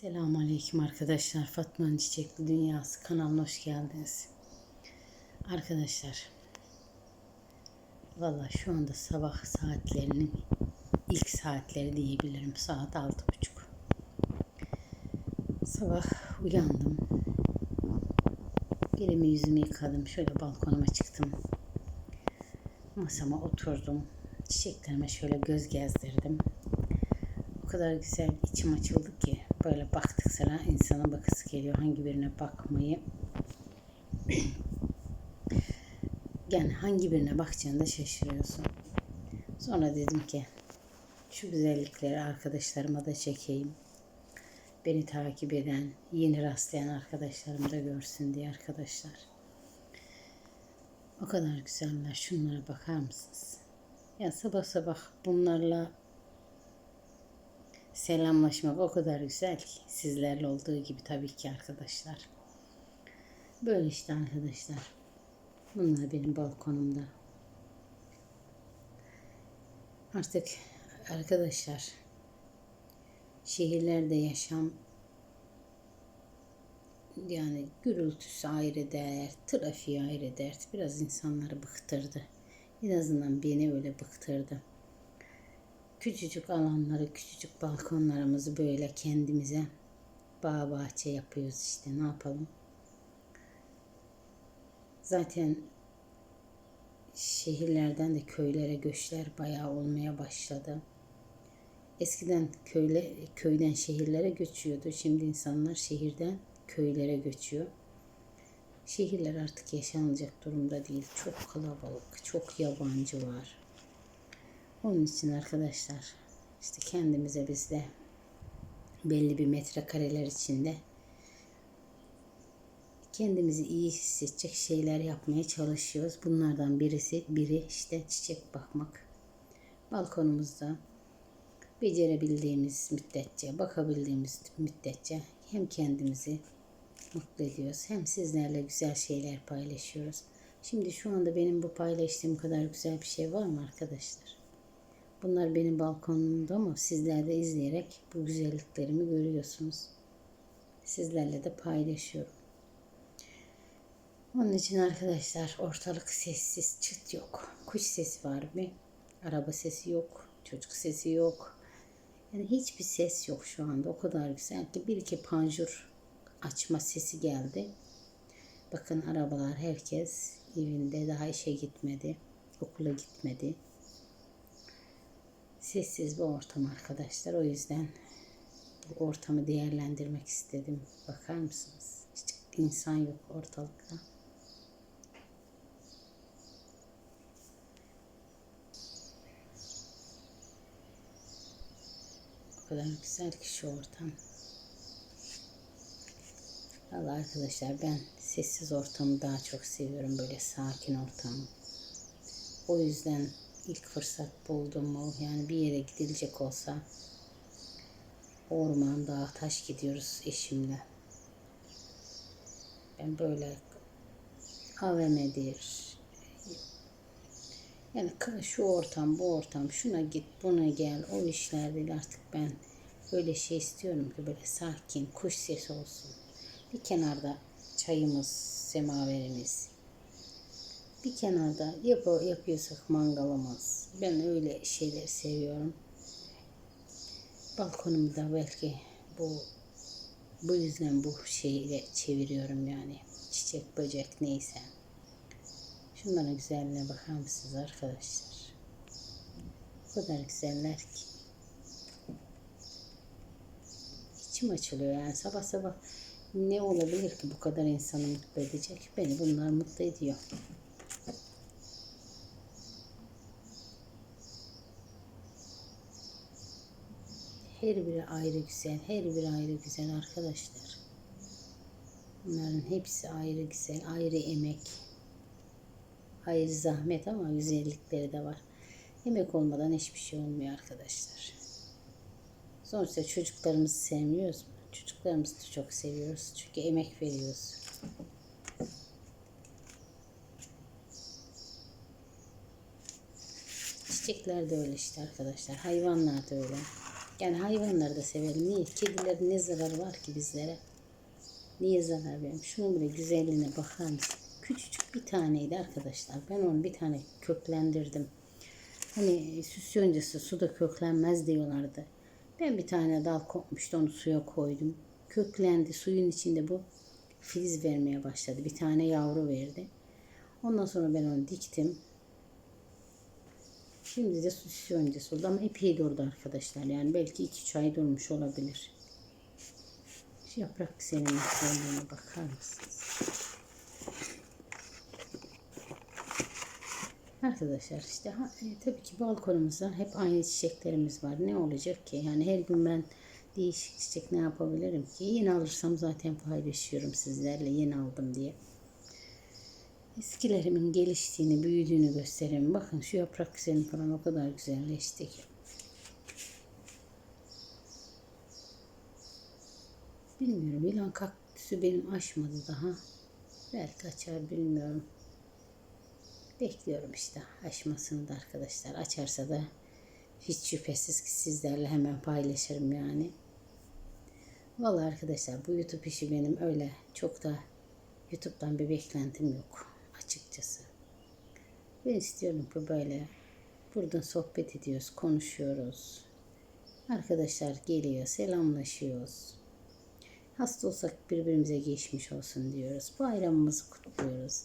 Selamünaleyküm arkadaşlar. Fatma'nın Çiçekli Dünyası kanalına hoş geldiniz. Arkadaşlar, valla şu anda sabah saatlerinin ilk saatleri diyebilirim. Saat altı buçuk. Sabah uyandım. Elimi yüzümü yıkadım. Şöyle balkonuma çıktım. Masama oturdum. Çiçeklerime şöyle göz gezdirdim o kadar güzel içim açıldı ki böyle baktık sıra insana bakısı geliyor hangi birine bakmayı yani hangi birine bakacağını şaşırıyorsun. Sonra dedim ki şu güzellikleri arkadaşlarıma da çekeyim. Beni takip eden, yeni rastlayan arkadaşlarım da görsün diye arkadaşlar. O kadar güzeller. Şunlara bakar mısınız? Ya sabah sabah bunlarla selamlaşmak o kadar güzel ki sizlerle olduğu gibi tabii ki arkadaşlar. Böyle işte arkadaşlar. Bunlar benim balkonumda. Artık arkadaşlar şehirlerde yaşam yani gürültüsü ayrı dert, trafiği ayrı dert. Biraz insanları bıktırdı. En azından beni öyle bıktırdı küçücük alanları, küçücük balkonlarımızı böyle kendimize bağ bahçe yapıyoruz işte ne yapalım. Zaten şehirlerden de köylere göçler bayağı olmaya başladı. Eskiden köyle, köyden şehirlere göçüyordu. Şimdi insanlar şehirden köylere göçüyor. Şehirler artık yaşanacak durumda değil. Çok kalabalık, çok yabancı var. Onun için arkadaşlar işte kendimize biz de belli bir metrekareler içinde kendimizi iyi hissedecek şeyler yapmaya çalışıyoruz. Bunlardan birisi biri işte çiçek bakmak. Balkonumuzda becerebildiğimiz müddetçe, bakabildiğimiz müddetçe hem kendimizi mutlu ediyoruz hem sizlerle güzel şeyler paylaşıyoruz. Şimdi şu anda benim bu paylaştığım kadar güzel bir şey var mı arkadaşlar? Bunlar benim balkonumda ama sizler de izleyerek bu güzelliklerimi görüyorsunuz. Sizlerle de paylaşıyorum. Onun için arkadaşlar ortalık sessiz, çıt yok. Kuş sesi var bir, araba sesi yok, çocuk sesi yok. Yani hiçbir ses yok şu anda. O kadar güzel ki bir iki panjur açma sesi geldi. Bakın arabalar herkes evinde daha işe gitmedi, okula gitmedi sessiz bir ortam arkadaşlar. O yüzden bu ortamı değerlendirmek istedim. Bakar mısınız? Hiç insan yok ortalıkta. O kadar güzel ki şu ortam. Valla arkadaşlar ben sessiz ortamı daha çok seviyorum. Böyle sakin ortamı. O yüzden ilk fırsat buldum mu yani bir yere gidilecek olsa orman, dağ, taş gidiyoruz eşimle. Ben böyle AVM'dir. Yani şu ortam, bu ortam, şuna git, buna gel, o işler değil artık ben öyle şey istiyorum ki böyle sakin, kuş sesi olsun. Bir kenarda çayımız, semaverimiz, bir kenarda yap yapıyorsak mangalımız. Ben öyle şeyler seviyorum. Balkonumu da belki bu bu yüzden bu şeyle çeviriyorum yani. Çiçek, böcek neyse. Şunların güzelliğine bakar mısınız arkadaşlar? O kadar güzeller ki. İçim açılıyor yani sabah sabah ne olabilir ki bu kadar insanı mutlu edecek? Beni bunlar mutlu ediyor. Her biri ayrı güzel, her biri ayrı güzel arkadaşlar. Bunların hepsi ayrı güzel, ayrı emek, ayrı zahmet ama güzellikleri de var. Emek olmadan hiçbir şey olmuyor arkadaşlar. Sonuçta çocuklarımızı sevmiyoruz? Çocuklarımızı da çok seviyoruz. Çünkü emek veriyoruz. Çiçekler de öyle işte arkadaşlar. Hayvanlar da öyle. Yani hayvanları da severim. Niye? Kedilerin ne zararı var ki bizlere? Niye zarar vermiş? Şunun bile güzelliğine bakar mısın? Küçücük bir taneydi arkadaşlar. Ben onu bir tane köklendirdim. Hani süs öncesi suda köklenmez diyorlardı. Ben bir tane dal kopmuştu onu suya koydum. Köklendi suyun içinde bu filiz vermeye başladı. Bir tane yavru verdi. Ondan sonra ben onu diktim. Şimdi de süs öncesi oldu ama epey durdu arkadaşlar. Yani belki 2-3 ay durmuş olabilir. Şu yaprak senin güzelliğine bakar mısınız? Arkadaşlar işte ha, e, tabii ki balkonumuzda hep aynı çiçeklerimiz var. Ne olacak ki? Yani her gün ben değişik çiçek ne yapabilirim ki? Yeni alırsam zaten paylaşıyorum sizlerle yeni aldım diye. Eskilerimin geliştiğini, büyüdüğünü göstereyim. Bakın şu yaprak güzeli falan o kadar güzelleşti ki. Bilmiyorum. Yılan kaktüsü benim aşmadı daha. Belki açar bilmiyorum. Bekliyorum işte aşmasını da arkadaşlar. Açarsa da hiç şüphesiz ki sizlerle hemen paylaşırım yani. Vallahi arkadaşlar bu YouTube işi benim öyle çok da YouTube'dan bir beklentim yok açıkçası. Ben istiyorum ki böyle buradan sohbet ediyoruz, konuşuyoruz. Arkadaşlar geliyor, selamlaşıyoruz. Hasta olsak birbirimize geçmiş olsun diyoruz. Bayramımızı kutluyoruz.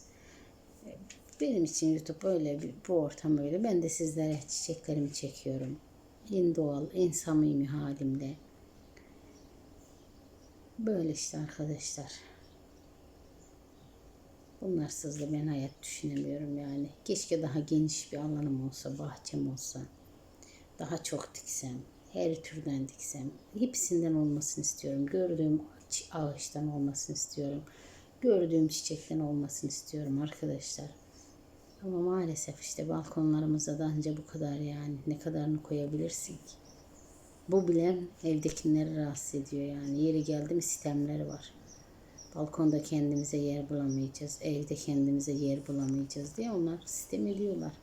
Benim için YouTube öyle, bu ortam öyle. Ben de sizlere çiçeklerimi çekiyorum. En doğal, en samimi halimle. Böyle işte arkadaşlar. Bunlarsız da ben hayat düşünemiyorum yani. Keşke daha geniş bir alanım olsa, bahçem olsa. Daha çok diksem, her türden diksem. Hepsinden olmasını istiyorum. Gördüğüm ağaç- ağaçtan olmasını istiyorum. Gördüğüm çiçekten olmasını istiyorum arkadaşlar. Ama maalesef işte balkonlarımızda da anca bu kadar yani. Ne kadarını koyabilirsin ki? Bu bile evdekileri rahatsız ediyor yani. Yeri geldi mi sistemleri var. Balkonda kendimize yer bulamayacağız. Evde kendimize yer bulamayacağız diye onlar sistem ediyorlar.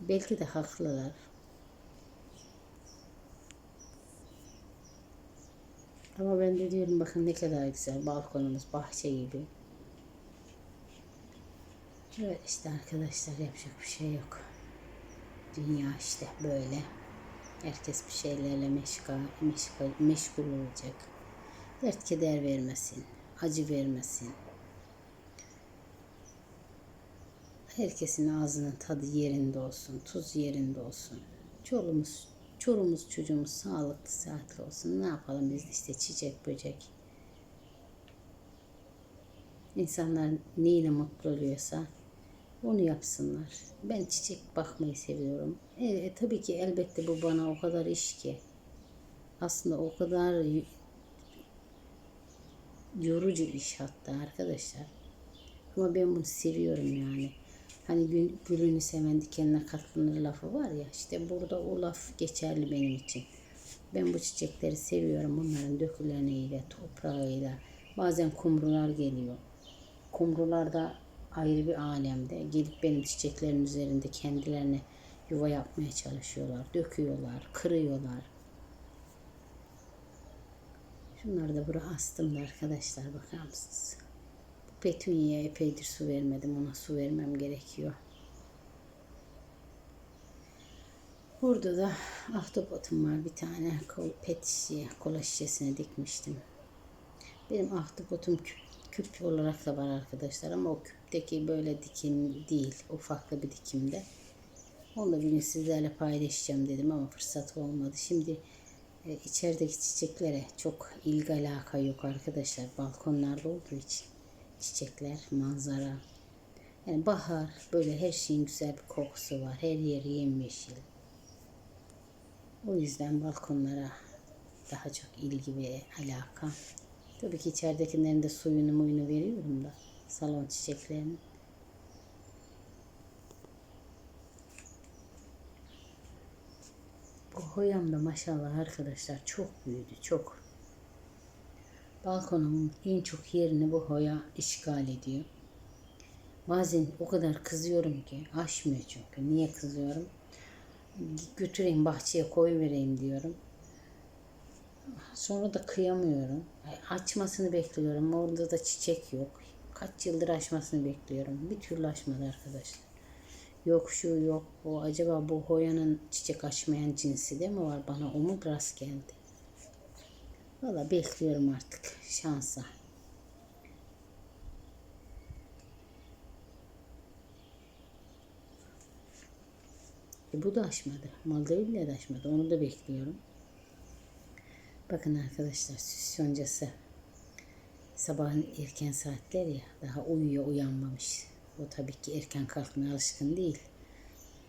Belki de haklılar. Ama ben de diyorum bakın ne kadar güzel balkonumuz bahçe gibi. Evet işte arkadaşlar yapacak bir şey yok. Dünya işte böyle. Herkes bir şeylerle meşgul, meşgul, meşgul olacak. Dert keder vermesin. Acı vermesin. Herkesin ağzının tadı yerinde olsun. Tuz yerinde olsun. Çoluğumuz, çoluğumuz çocuğumuz sağlıklı sıhhatli olsun. Ne yapalım biz işte çiçek böcek. İnsanlar neyle mutlu oluyorsa onu yapsınlar. Ben çiçek bakmayı seviyorum. E, e, tabii ki elbette bu bana o kadar iş ki. Aslında o kadar yorucu iş hatta arkadaşlar. Ama ben bunu seviyorum yani. Hani gül, gülünü seven dikenine katlanır lafı var ya. işte burada o laf geçerli benim için. Ben bu çiçekleri seviyorum. Bunların döküleniyle, toprağıyla. Bazen kumrular geliyor. Kumrular da ayrı bir alemde. Gelip benim çiçeklerin üzerinde kendilerine yuva yapmaya çalışıyorlar. Döküyorlar, kırıyorlar. Şunları da buraya astım da arkadaşlar bakar mısınız? Bu petuniye epeydir su vermedim. Ona su vermem gerekiyor. Burada da ahtapotum var bir tane. Kol, pet şişeye, kola şişesine dikmiştim. Benim ahtapotum küp, küp olarak da var arkadaşlar ama o küpteki böyle dikim değil. Ufaklı bir dikimde. Onu da bir sizlerle paylaşacağım dedim ama fırsat olmadı. Şimdi e, içerideki çiçeklere çok ilgi alaka yok arkadaşlar. Balkonlarda olduğu için çiçekler, manzara. Yani bahar böyle her şeyin güzel bir kokusu var. Her yeri yemyeşil. O yüzden balkonlara daha çok ilgi ve alaka. Tabii ki içeridekilerin de suyunu muyunu veriyorum da salon çiçeklerinin. Bu hoyam da maşallah arkadaşlar çok büyüdü çok. Balkonumun en çok yerini bu hoya işgal ediyor. Bazen o kadar kızıyorum ki aşmıyor çünkü. Niye kızıyorum? Götüreyim bahçeye koy vereyim diyorum. Sonra da kıyamıyorum. Açmasını bekliyorum. Orada da çiçek yok. Kaç yıldır açmasını bekliyorum. Bir türlü açmadı arkadaşlar. Yok şu yok bu. Acaba bu hoyanın çiçek açmayan cinsi de mi var? Bana o mu rast geldi? Valla bekliyorum artık şansa. E bu da açmadı. Maldivya da açmadı. Onu da bekliyorum. Bakın arkadaşlar süs yoncası. Sabahın erken saatler ya daha uyuyor uyanmamış. O tabii ki erken kalkmaya alışkın değil.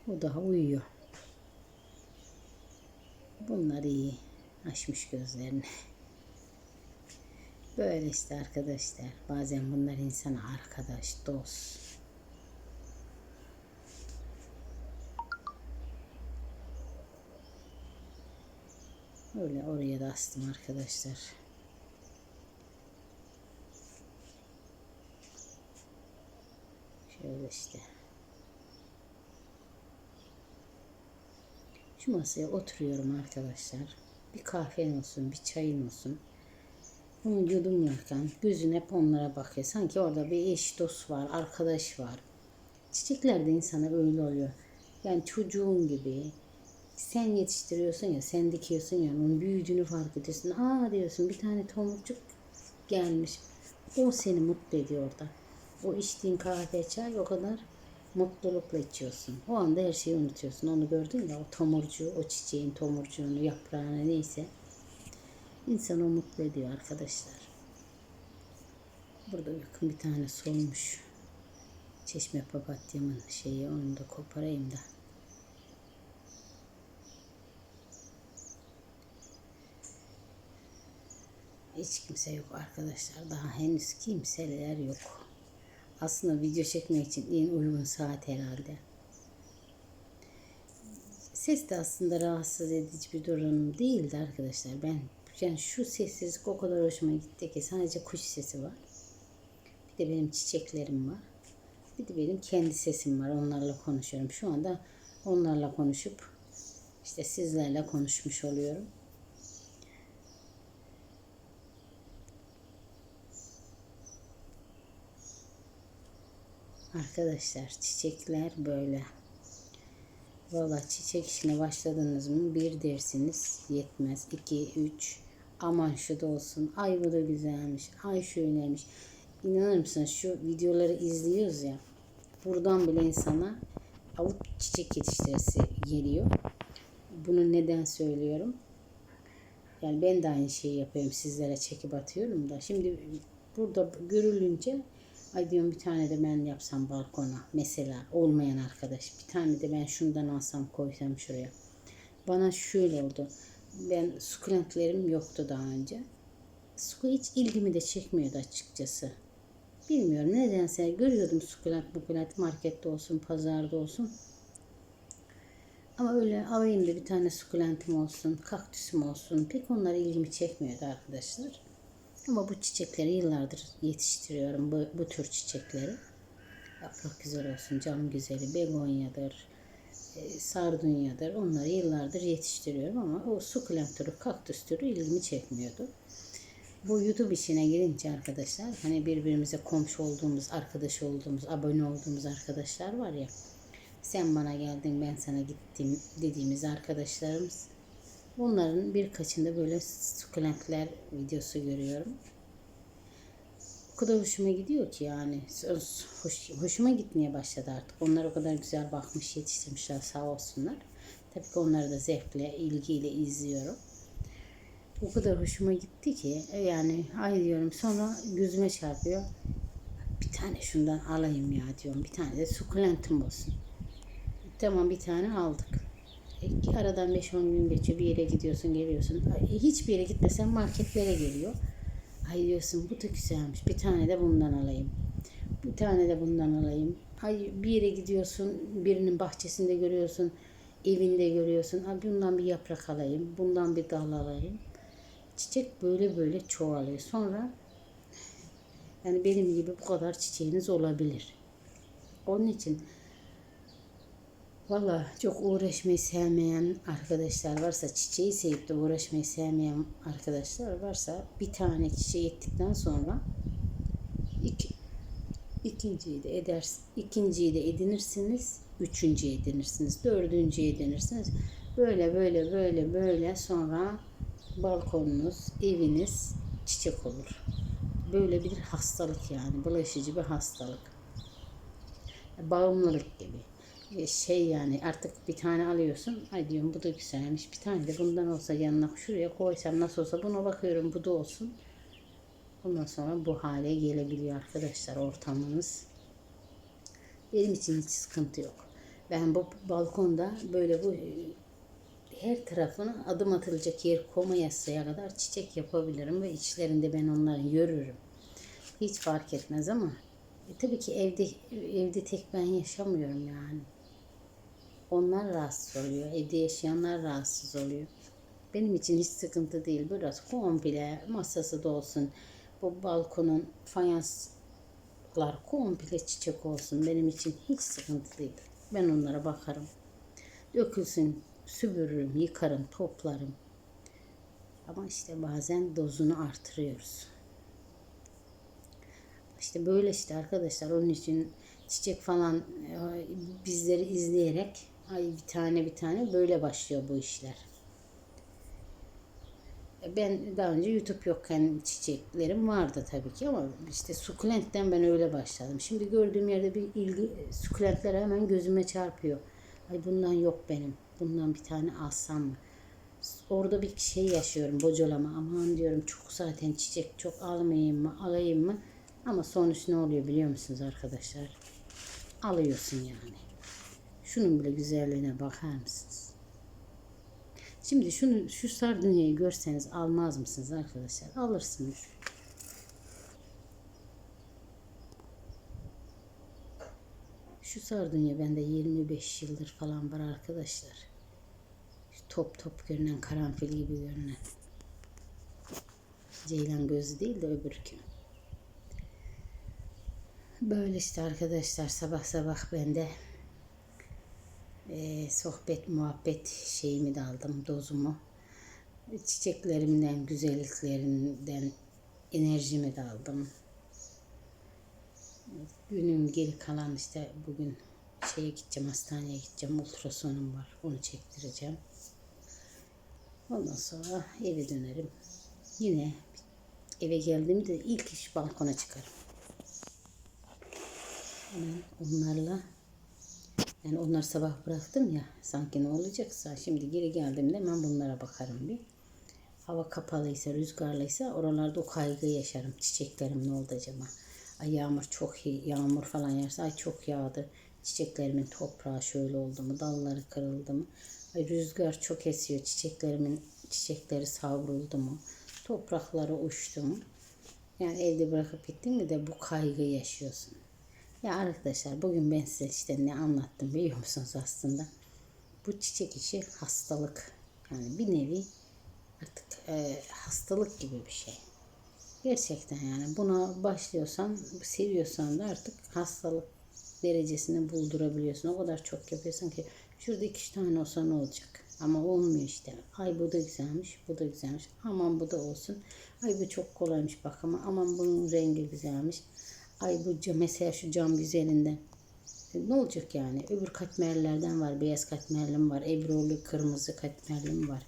O daha uyuyor. Bunlar iyi. Açmış gözlerini. Böyle işte arkadaşlar. Bazen bunlar insana arkadaş, dost. Öyle oraya da astım arkadaşlar. Şöyle işte. Şu masaya oturuyorum arkadaşlar. Bir kahven olsun, bir çayın olsun. Onu yudumlarken gözün hep onlara bakıyor. Sanki orada bir eş dost var, arkadaş var. Çiçekler de insana öyle oluyor. Yani çocuğun gibi. Sen yetiştiriyorsun ya, sen dikiyorsun ya, onun büyüdüğünü fark ediyorsun. Aa diyorsun bir tane tomurcuk gelmiş. O seni mutlu ediyor orada. O içtiğin kahve, çay o kadar mutlulukla içiyorsun. O anda her şeyi unutuyorsun. Onu gördün ya o tomurcuğu, o çiçeğin tomurcuğunu, yaprağını neyse. İnsanı o mutlu ediyor arkadaşlar. Burada yakın bir tane solmuş. Çeşme papatyamın şeyi onu da koparayım da. Hiç kimse yok arkadaşlar. Daha henüz kimseler yok. Aslında video çekmek için en uygun saat herhalde. Ses de aslında rahatsız edici bir durum değildi arkadaşlar. Ben yani şu sessizlik o kadar hoşuma gitti ki sadece kuş sesi var. Bir de benim çiçeklerim var. Bir de benim kendi sesim var. Onlarla konuşuyorum. Şu anda onlarla konuşup işte sizlerle konuşmuş oluyorum. Arkadaşlar çiçekler böyle. Valla çiçek işine başladınız mı bir dersiniz yetmez. 2, 3 aman şu da olsun. Ay bu da güzelmiş. Ay şöyleymiş. İnanır mısınız şu videoları izliyoruz ya. Buradan bile insana avuç çiçek yetiştirisi geliyor. Bunu neden söylüyorum? Yani ben de aynı şeyi yapıyorum. Sizlere çekip atıyorum da. Şimdi burada görülünce Ay diyorum bir tane de ben yapsam balkona. Mesela olmayan arkadaş. Bir tane de ben şundan alsam koysam şuraya. Bana şöyle oldu. Ben sukulentlerim yoktu daha önce. Su hiç ilgimi de çekmiyordu açıkçası. Bilmiyorum nedense görüyordum sukulent bukulent markette olsun pazarda olsun. Ama öyle alayım da bir tane sukulentim olsun, kaktüsüm olsun pek onlar ilgimi çekmiyordu arkadaşlar. Ama bu çiçekleri yıllardır yetiştiriyorum. Bu, bu tür çiçekleri. Yaprak güzel olsun, cam güzeli, begonyadır, e, sardunyadır. Onları yıllardır yetiştiriyorum ama o sukulent türü, kaktüs türü ilgimi çekmiyordu. Bu YouTube işine girince arkadaşlar hani birbirimize komşu olduğumuz, arkadaş olduğumuz, abone olduğumuz arkadaşlar var ya. Sen bana geldin ben sana gittim dediğimiz arkadaşlarımız Bunların birkaçında böyle sukulentler videosu görüyorum. O kadar hoşuma gidiyor ki yani. Hoş, hoşuma gitmeye başladı artık. Onlar o kadar güzel bakmış, yetiştirmişler sağ olsunlar. Tabii ki onları da zevkle, ilgiyle izliyorum. O kadar hoşuma gitti ki yani ay diyorum sonra gözüme çarpıyor. Bir tane şundan alayım ya diyorum. Bir tane de sukulentim olsun. Tamam bir tane aldık. E, aradan 5-10 gün geçiyor. Bir yere gidiyorsun, geliyorsun. Hiçbir yere gitmesen marketlere geliyor. Ay diyorsun bu da güzelmiş. Bir tane de bundan alayım. Bir tane de bundan alayım. Ay bir yere gidiyorsun, birinin bahçesinde görüyorsun, evinde görüyorsun. Ay bundan bir yaprak alayım, bundan bir dal alayım. Çiçek böyle böyle çoğalıyor. Sonra yani benim gibi bu kadar çiçeğiniz olabilir. Onun için Valla çok uğraşmayı sevmeyen arkadaşlar varsa, çiçeği sevip de uğraşmayı sevmeyen arkadaşlar varsa bir tane çiçeği ektikten sonra iki, ikinciyi de eders, ikinciyi de edinirsiniz, üçüncüyü edinirsiniz, dördüncüyü edinirsiniz. Böyle böyle böyle böyle sonra balkonunuz, eviniz çiçek olur. Böyle bir hastalık yani, bulaşıcı bir hastalık bağımlılık gibi. E, Şey yani artık bir tane alıyorsun. Ay diyorum bu da güzelmiş. Bir tane de bundan olsa yanına şuraya koysam nasıl olsa buna bakıyorum bu da olsun. Ondan sonra bu hale gelebiliyor arkadaşlar ortamınız. Benim için hiç sıkıntı yok. Ben bu balkonda böyle bu e, her tarafına adım atılacak yer komayasıya kadar çiçek yapabilirim ve içlerinde ben onları görürüm. Hiç fark etmez ama e, tabii ki evde evde tek ben yaşamıyorum yani. Onlar rahatsız oluyor. Evde yaşayanlar rahatsız oluyor. Benim için hiç sıkıntı değil. Burası komple masası da olsun. Bu balkonun fayanslar komple çiçek olsun. Benim için hiç sıkıntı değil. Ben onlara bakarım. Dökülsün, süpürürüm, yıkarım, toplarım. Ama işte bazen dozunu artırıyoruz. İşte böyle işte arkadaşlar onun için çiçek falan e, bizleri izleyerek ay bir tane bir tane böyle başlıyor bu işler. Ben daha önce YouTube yokken çiçeklerim vardı tabii ki ama işte sukulentten ben öyle başladım. Şimdi gördüğüm yerde bir ilgi sukulentler hemen gözüme çarpıyor. Ay bundan yok benim. Bundan bir tane alsam mı? Orada bir şey yaşıyorum bocalama. Aman diyorum çok zaten çiçek çok almayayım mı alayım mı? Ama sonuç ne oluyor biliyor musunuz arkadaşlar? Alıyorsun yani. Şunun bile güzelliğine bakar mısınız? Şimdi şunu şu sardunyayı görseniz almaz mısınız arkadaşlar? Alırsınız. Şu sardunya bende 25 yıldır falan var arkadaşlar. Top top görünen karanfil gibi görünen. Ceylan gözü değil de öbürkü. Böyle işte arkadaşlar sabah sabah ben de e, sohbet muhabbet şeyimi de aldım dozumu. Çiçeklerimden, güzelliklerinden enerjimi de aldım. Günün geri kalan işte bugün şeye gideceğim hastaneye gideceğim ultrasonum var onu çektireceğim. Ondan sonra eve dönerim. Yine eve geldiğimde ilk iş balkona çıkarım. Hemen onlarla yani onları sabah bıraktım ya sanki ne olacaksa şimdi geri geldiğimde hemen bunlara bakarım bir. Hava kapalıysa, rüzgarlıysa oralarda o kaygı yaşarım. Çiçeklerim ne oldu acaba? Ay yağmur çok iyi, yağmur falan yerse ay çok yağdı. Çiçeklerimin toprağı şöyle oldu mu, dalları kırıldı mı? Ay rüzgar çok esiyor, çiçeklerimin çiçekleri savruldu mu? Toprakları uçtu mu? Yani evde bırakıp gittin mi de bu kaygı yaşıyorsun. Ya arkadaşlar bugün ben size işte ne anlattım biliyor musunuz aslında? Bu çiçek işi hastalık. Yani bir nevi artık e, hastalık gibi bir şey. Gerçekten yani buna başlıyorsan, seviyorsan da artık hastalık derecesini buldurabiliyorsun. O kadar çok yapıyorsun ki şurada iki tane olsa ne olacak? Ama olmuyor işte. Ay bu da güzelmiş, bu da güzelmiş. Aman bu da olsun. Ay bu çok kolaymış bak ama aman bunun rengi güzelmiş. Ay bu cam, mesela şu cam güzelinde. E, Ne olacak yani? Öbür katmerlerden var. Beyaz katmerlim var. Ebrolu kırmızı katmerlim var.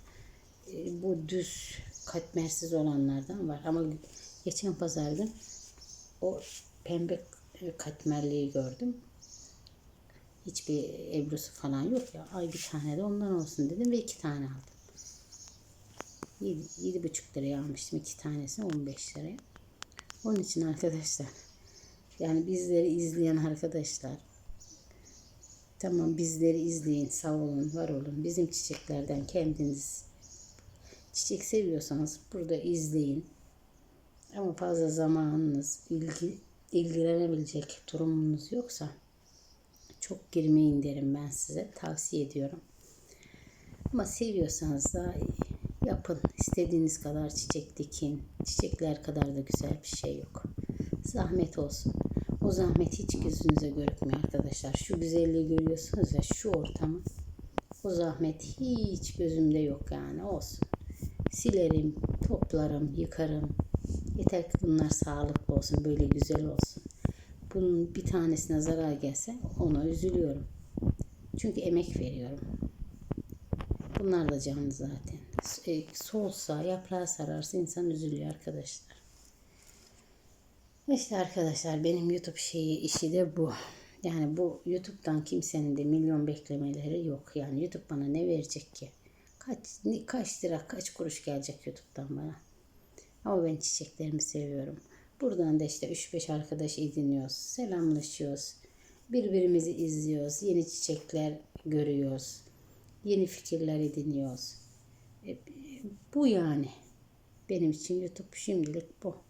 E, Bu düz katmersiz olanlardan var. Ama geçen pazar gün o pembe katmerliği gördüm. Hiçbir ebrusu falan yok ya. Ay bir tane de ondan olsun dedim ve iki tane aldım. Yedi, yedi buçuk liraya almıştım iki tanesini 15 liraya. Onun için arkadaşlar yani bizleri izleyen arkadaşlar tamam bizleri izleyin sağ olun var olun. Bizim çiçeklerden kendiniz çiçek seviyorsanız burada izleyin. Ama fazla zamanınız ilgi ilgilenebilecek durumunuz yoksa çok girmeyin derim ben size. Tavsiye ediyorum. Ama seviyorsanız da yapın. İstediğiniz kadar çiçek dikin. Çiçekler kadar da güzel bir şey yok. Zahmet olsun. O zahmet hiç gözünüze görükmüyor arkadaşlar. Şu güzelliği görüyorsunuz ya şu ortamı. O zahmet hiç gözümde yok yani olsun. Silerim, toplarım, yıkarım. Yeter ki bunlar sağlıklı olsun, böyle güzel olsun. Bunun bir tanesine zarar gelse ona üzülüyorum. Çünkü emek veriyorum. Bunlar da canlı zaten. E, Solsa, yaprağı sararsa insan üzülüyor arkadaşlar. İşte arkadaşlar benim YouTube şeyi işi de bu. Yani bu YouTube'dan kimsenin de milyon beklemeleri yok. Yani YouTube bana ne verecek ki? Kaç kaç lira, kaç kuruş gelecek YouTube'dan bana? Ama ben çiçeklerimi seviyorum. Buradan da işte 3-5 arkadaş ediniyoruz. Selamlaşıyoruz. Birbirimizi izliyoruz. Yeni çiçekler görüyoruz. Yeni fikirler ediniyoruz. E, bu yani. Benim için YouTube şimdilik bu.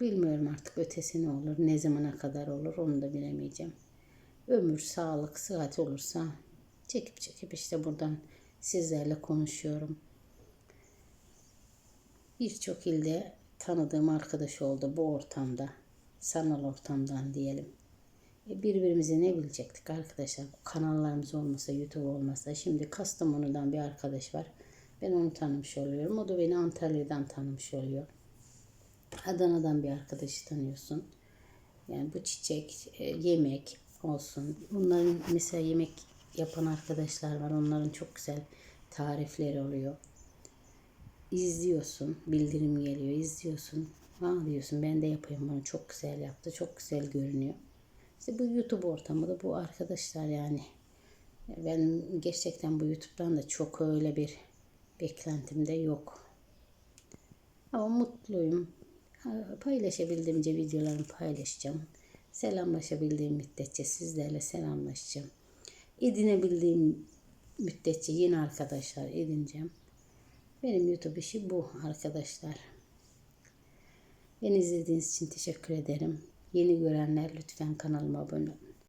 Bilmiyorum artık ötesi ne olur, ne zamana kadar olur onu da bilemeyeceğim. Ömür, sağlık, sıhhat olursa çekip çekip işte buradan sizlerle konuşuyorum. Birçok ilde tanıdığım arkadaş oldu bu ortamda. Sanal ortamdan diyelim. E birbirimizi ne bilecektik arkadaşlar? Kanallarımız olmasa, YouTube olmasa. Şimdi Kastamonu'dan bir arkadaş var. Ben onu tanımış oluyorum. O da beni Antalya'dan tanımış oluyor. Adana'dan bir arkadaşı tanıyorsun. Yani bu çiçek, e, yemek olsun. Bunların mesela yemek yapan arkadaşlar var. Onların çok güzel tarifleri oluyor. İzliyorsun, bildirim geliyor, izliyorsun. Ha diyorsun ben de yapayım bunu çok güzel yaptı, çok güzel görünüyor. İşte bu YouTube ortamı da bu arkadaşlar yani. Ben gerçekten bu YouTube'dan da çok öyle bir beklentim de yok. Ama mutluyum. Ha, Paylaşabildiğimce videolarımı paylaşacağım. Selamlaşabildiğim müddetçe sizlerle selamlaşacağım. Edinebildiğim müddetçe yeni arkadaşlar edineceğim. Benim YouTube işi bu arkadaşlar. Beni izlediğiniz için teşekkür ederim. Yeni görenler lütfen kanalıma abone,